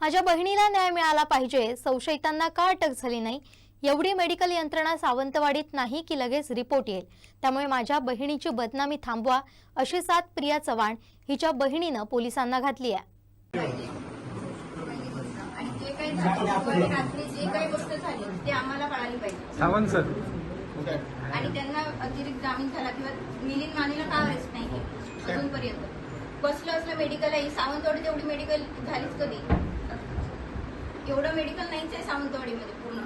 माझ्या बहिणीला न्याय मिळाला पाहिजे. संशयितांना का अटक झाली नाही? एवढी मेडिकल यंत्रणा सावंतवाडीत नाही की लगेच रिपोर्ट येईल. त्यामुळे माझ्या बहिणीची बदनामी थांबवा अशी साथ प्रिया चव्हाण हिच्या बहिणीनं पोलिसांना घातली आहे. आणि जे काही झालं बुधवारी रात्री जे काही गोष्ट झाली ते आम्हाला कळाली पाहिजे. सावंत सर. आणि त्यांना अतिरिक्त जामीन झाला किंवा मिलिंद मानेला का अरेस्ट नाही अजूनपर्यंत. बसलं असलं मेडिकल आहे. सावंतवाडीत एवढी मेडिकल झालीच कधी? एवढं मेडिकल नाहीच आहे सावंतवाडीमध्ये पूर्ण.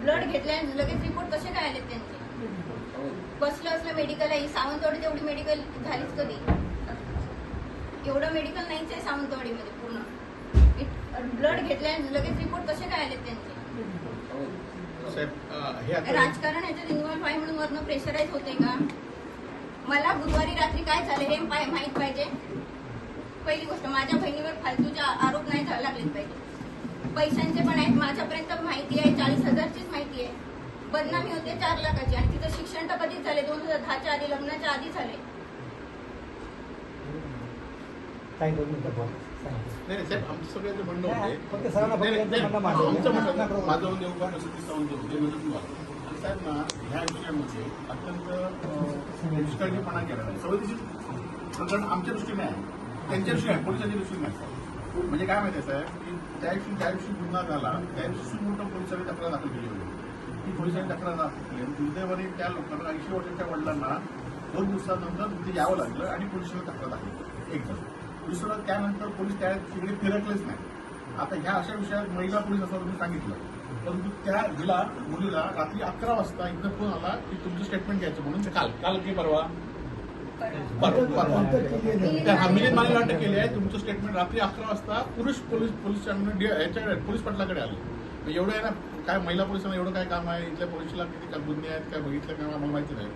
ब्लड घेतल्या लगेच रिपोर्ट कसे काय आले त्यांचे? बसलं असलं मेडिकल आहे सावंतवाडीत एवढी मेडिकल झालीच कधी? एवढं मेडिकल नाहीच आहे सावंतवाडीमध्ये पूर्ण. ब्लड घेतल्या लगेच रिपोर्ट कसे काय आले त्यांचे? हे राजकारण याच्यात इन्व्हॉल्व्ह आहे म्हणून वरनं प्रेशराईज होते का? मला बुधवारी रात्री काय झालं हे माहीत पाहिजे? पहिली गोष्ट माझ्या बहिणीवर फालतूचे आरोप नाही झाले लागलेच पाहिजे. पैशांचे पण आहेत. माझ्यापर्यंत माहिती आहे. चाळीस हजारचीच माहिती आहे. बदनामी होते चार लाखाची. आणि तिचं शिक्षण तर कधीच झाले. दोन हजार दहाच्या आधी लग्नाच्या आधी झाले. काही दोन मिनिटं बोल. नाही नाही, साहेब आमचं सगळ्यांचं म्हणणं होते फक्त सरांना नाही, नाही, फक्त यांचं म्हणणं नाही, आमचं मांडलं. म्हणणं माझं नेमका नसती सावंत होते म्हणून तुम्हाला आणि साहेब ना ह्या विषयामध्ये अत्यंत अं, निष्काळजीपणा केला नाही सवयीची प्रकरण आमच्या दृष्टीने आहे. त्यांच्या दृष्टीने आहे. पोलिसांच्या दृष्टीने आहे. म्हणजे काय माहिती आहे साहेब? की त्या दिवशी ज्या दिवशी गुन्हा झाला. त्या दिवशी मोठं पोलिसांनी तक्रार दाखल केली होती. ती पोलिसांनी तक्रार दाखल केली. आणि दुर्दैवाने त्या लोकांना ऐंशी वर्षाच्या वडिलांना दोन दिवसानंतर तिथे यावं लागलं आणि पोलिसांना तक्रार दाखल केली. एक झालं दुसरं त्यानंतर पोलीस त्या तिकडे फिरकलेच नाही. आता ह्या अशा विषयात महिला पोलीस असं तुम्ही सांगितलं. परंतु त्या हिला मुलीला रात्री अकरा वाजता एकदा फोन आला की तुमचं स्टेटमेंट घ्यायचं म्हणून. काल काल की परवा परवा. परवा हमीने मला अटक केली आहे तुमचं स्टेटमेंट रात्री अकरा वाजता पुरुष पोलीस पोलीस याच्याकडे पोलीस पटलाकडे आले. मग एवढं आहे ना काय महिला पोलिसांना एवढं काय काम आहे? इथल्या पोलिसला किती काय गुन्हे आहेत? काय बघितलं काय आम्हाला माहिती नाही.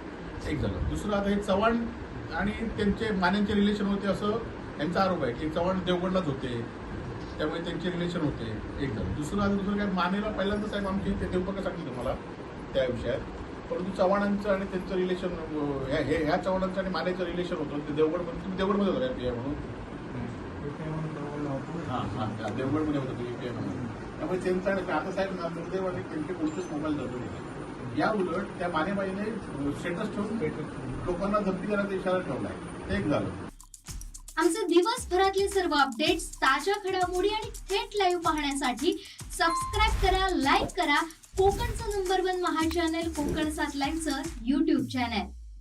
एक झालं. दुसरं आता हे चव्हाण आणि त्यांचे मान्यांचे रिलेशन होते असं यांचा आरोप आहे की चव्हाण देवगडलाच होते. त्यामुळे त्यांचे रिलेशन होते. एक झालं. दुसरं आता दुसरं काय? मानेला पहिल्यांदा साहेब आमची ते देवपक सांगितलं तुम्हाला त्या विषयात. परंतु चव्हाणांचं आणि त्यांचं रिलेशन हे ह्या चव्हाणांचं आणि मानेचं रिलेशन होतं. ते देवगडमध्ये तुम्ही देवगडमध्ये होता काय म्हणून? हां हां देवगडमध्ये होतं तुम्ही पी म्हणून. त्यामुळे त्यांचा आणि आता साहेब ना आणि त्यांचे कोणतेच मोबाईल जातो या उलट त्या मानेबाईने स्टेटस ठेवून लोकांना धमकी देण्याचा इशारा ठेवला आहे. ते एक झालं. आमचे दिवसभरातले सर्व अपडेट्स ताज्या घडामोडी आणि थेट लाईव्ह पाहण्यासाठी सबस्क्राईब करा लाईक करा कोकणचं number one Maha channel Konkan सात लाईव्हचं युट्यूब चॅनल